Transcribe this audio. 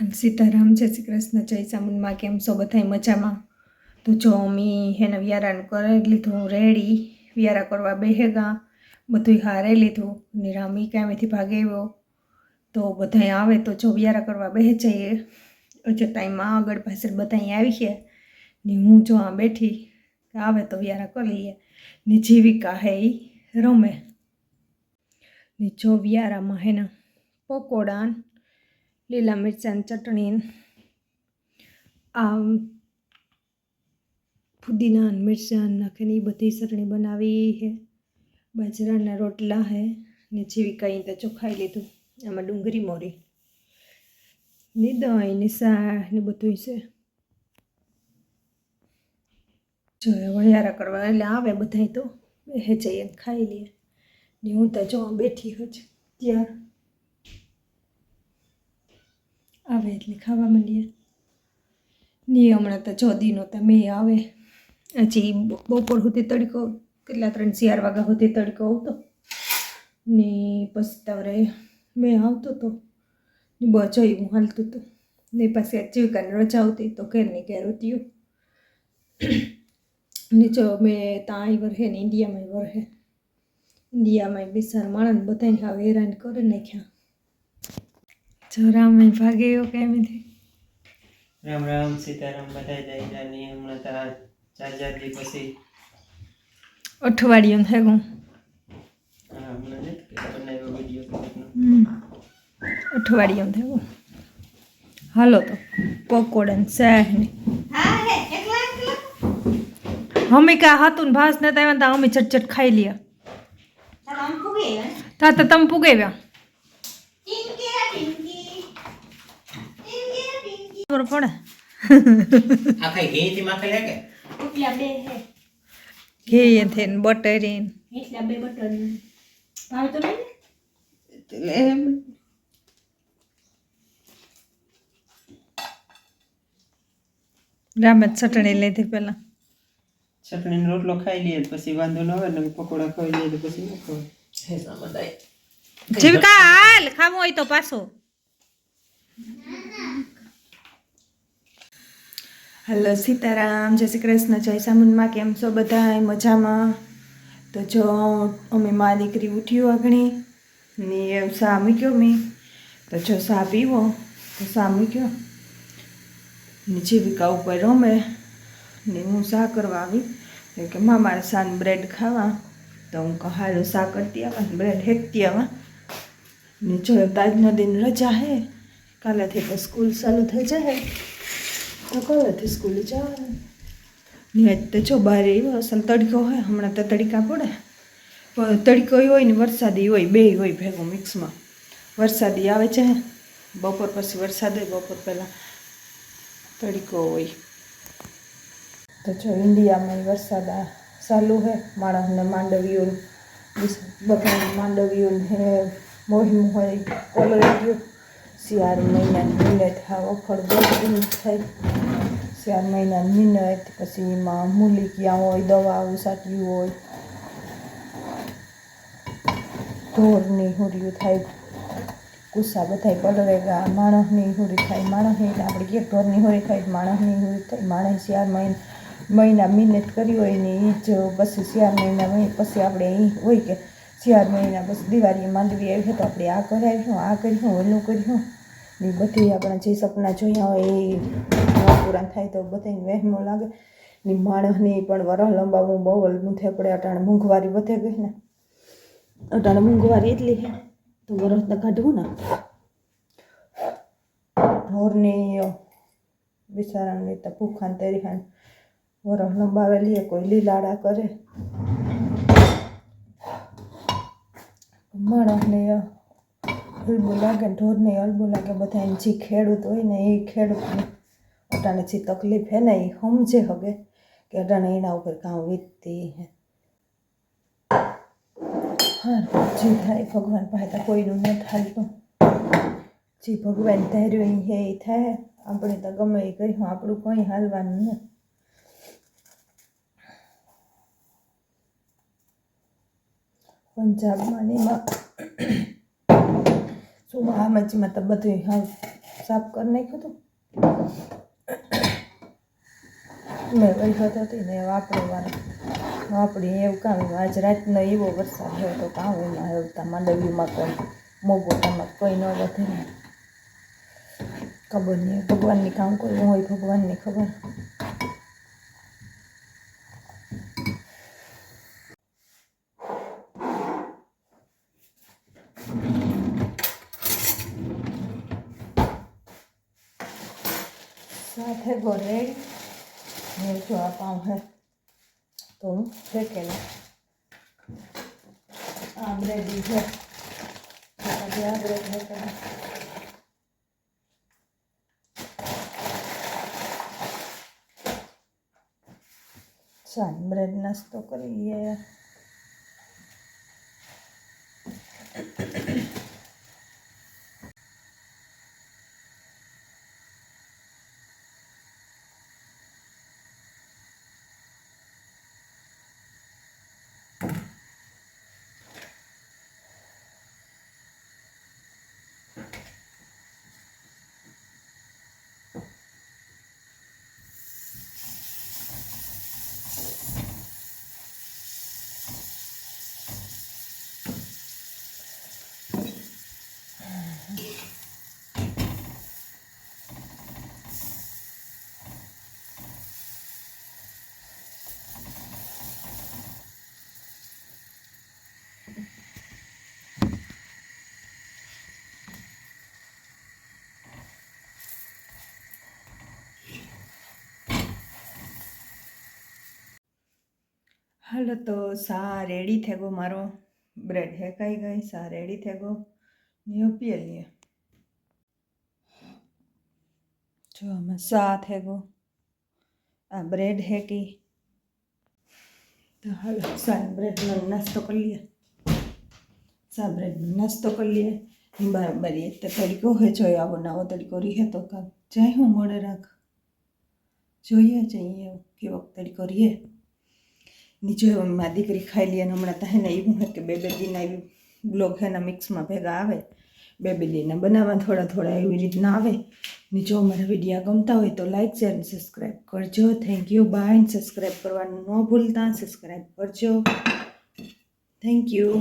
સીતારામ, જય શ્રી કૃષ્ણ, જય સામુનમાં કેમ છો બધાય મજામાં? તો જો અમી હેને વ્યારાને કરી લીધું, રેડી, વ્યારા કરવા બેહેગા બધું હારે લીધું ને રામી કામેથી ભાગે આવ્યો. તો બધાય આવે તો જો વ્યારા કરવા બેહે જઈએ. હજુ ટાઈમમાં આગળ પાછળ બધાય આવી છે ને હું જો આ બેઠી, આવે તો વ્યારા કરી લઈએ. ને જીવિકા હે રમે. ને જો વ્યારામાં હેના પકોડા લીલા મિરચાની ચટણી આ ફુદીના મિરચાં નાખીને એ બધી ચટણી બનાવી છે બાજરાના રોટલા છે ને જેવી કંઈ તો ચોખાઈ લીધું. આમાં ડુંગળી મોરી, ને દહીં, ને શાક, ને બધું છે. વયારા કરવા એટલે આવે બધાય તો. હે જઈએ ખાઈ લઈએ. ને હું તો જો બેઠી જ ત્યાર આવે એટલે ખાવા માંડીએ. ની હમણાં તો જોદીનો તો મેં આવે. હજી બપોર સુધી તડકો કેટલા ત્રણ, ચાર વાગ્યા સુધી તડકો આવતો. ને પછી તારે મેં આવતો હતો ને બચો હું હાલતું હતું ને પછી આ જીવિકાની રજા આવતી તો ઘરની ઘેર ઉત્યું ને જો મેં ત્યાં આવી વરહે ને ઇન્ડિયામાં વરહે. ઇન્ડિયામાં બિસાર માણસ બધાને હવે હેરાન કરે નાખ્યા જરામે ભાગે એવો કેમથી રામ રામ સીતારામ બધા જય જાની હમણાં તારા ચાર ચાર દી પછી અઠવાડિયું થઈ ગયું અઠવાડિયું થઈ થયું હાલો તો પકોડા ને શાક ને અમે કા હતું ને ભાસ એમ ત્યાં અમે ચટચટ ખાઈ લ્યા. તા તો તમે પુગાવ્યા ખબર પડે. આ ઘી થી માખે લે કે? ઘી થઈને બટરી રામે ચટણી લીધી પેલા ચટણીનો રોટલો ખાઈ લઈએ પછી વાંધો ન આવે ને પકોડા ખાઈ લઈએ તો પછી ન ખવાય. જીવિકા હાલ ખાવું હોય તો પાછો. હલો સીતારામ જય શ્રી કૃષ્ણ, જય સામુનમાં કેમ છો બધા મજામાં? તો જો, અમે મા દીકરી ઉઠ્યું આગણી ને સા મૂક્યો મેં. તો જો સા પીવો, તો સા મૂક્યો. ને જીવિકા ઉપર રમે, ને હું સા કરવા આવી? કે મા, મારે સાન બ્રેડ ખાવા. તો હું કહું, હાલો સા કરતી આવા બ્રેડ હેકતી આવા. ને જો તાજનો દિન રજા હે કાલેથી તો સ્કૂલ ચાલુ થઈ જાય તો કાલેથી સ્કૂલ જવાનું. ને તો જો બહાર એવો અસલ તડકો હોય, હમણાં તો તડકા પડે. પણ તડકો હોય ને, વરસાદી હોય, બે હોય ભેગું મિક્સમાં. વરસાદી આવે છે, બપોર પછી વરસાદ હોય, બપોર પહેલાં તડકો હોય. તો જો ઇન્ડિયામાં વરસાદ ચાલુ હે, માણસને માંડવીઓ બધા માંડવીઓ મોહિમ હોય કોલર શિયાળ મહિનાની મિનત હા ઓફર બહુ થાય. શિયાળ મહિનાની મિનત પછી એમાં મૂલી ક્યાં હોય દવાઓ સાટ્યું હોય. ઢોરની હુરિયું થાય, ગુસ્સા બધાય પલરેગા માણસની હુરી થાય માણસની એટલે આપણે કે ઢોરની હોરી થાય, માણસની હુરી થાય, માણસ શિયાળ મહિના મહિના મહેનત કરી હોય ને એ જ પછી શિયાળ મહિના મહિ- પછી આપણે એ હોય કે શિયાળ મહિના પછી દિવાળી માંડવી આવી તો આપણે આ કરાવ્યું આ કર્યું, ઓલું કર્યું. ને બધી આપણા જે સપના જોયા હોય એ પૂરા થાય તો બધાને વહેમો લાગે. ને માણસની પણ વરહ લંબાવવું બહુ થાય, પડે અટાણે મોંઘવારી વધે ગઈ ને. અટાણે મોંઘવારી એટલી છે, તો વરસ તો કાઢવું ને. ઢોરની બિચારાને તો ભૂખાન તેરીખાન વરસ લંબાવેલી કોઈ લીલાડા કરે. માણસને અલબું લાગે ઢોરને અલબું લાગે બધા એમ જે ખેડૂત હોય ને એ ખેડૂતને અટાણે જે તકલીફ હે ને એ સમજે હગે કે અટાણે એના ઉપર કામ વીતતી હે. હા જે થાય ભગવાન પાસે તો કોઈનું ન થાલતું જે ભગવાન ધાર્યું એ એ થાય. આપણે તો ગમે એ કર્યું આપણું કંઈ હાલવાનું ને. પંજાબમાં ને એમાં સુમા મચીમાં તો બધું હાવ સાફ કરી નાખ્યું હતું. મેં વહીવટ હતી ને વાપરી વાર વાપરી એવું કામ આજ રાતનો એવો વરસાદ થયો તો કામ એમાં હેવતા માંડવીમાં કોઈ, મોગોટામાં કોઈ ન વધે. ને ખબર નહીં, ભગવાનની કામ કરવું હોય ભગવાનની ખબર. સાથે ગોરેડ ને જો આ પાઉં હે તો હું ફેંકેલા આ બ્રેડ છે આજે આ બ્રેડ ફેંકેલા ચાલ બ્રેડ નાસ્તો કરી લઈએ હાલો તો સા રેડી થઈ ગયો મારો બ્રેડ હેકાઈ ગઈ સા રેડી થઈ ગયો ને પીએ લઈએ જો અમે સા થઈ ગયો આ બ્રેડ હેકી તો હાલો, સા બ્રેડનો નાસ્તો કરી લઈએ સા બ્રેડનો નાસ્તો કરી લઈએ બરાબર એક તો તડકો હોય જોયો આવો નવો તડકો રીહે તો કાંક જાય હું મોડે રાખ. જોઈએ, જઈએ, કેવો તડકો રીએ નીચે મારી દીકરી ખાઈ લે અને હમણાં તો એને એવું હોય કે બે બે દિન આવી બ્લોગ હેના મિક્સમાં ભેગા આવે. બે બે દિનના બનાવવા થોડા થોડા એવી રીતના આવે. ને જો અમારા વિડીયા ગમતા હોય તો લાઈક શેર અને સબસ્ક્રાઈબ કરજો. થેન્ક યુ બાય સબસ્ક્રાઈબ કરવાનું ન ભૂલતા. સબસ્ક્રાઈબ કરજો. Thank you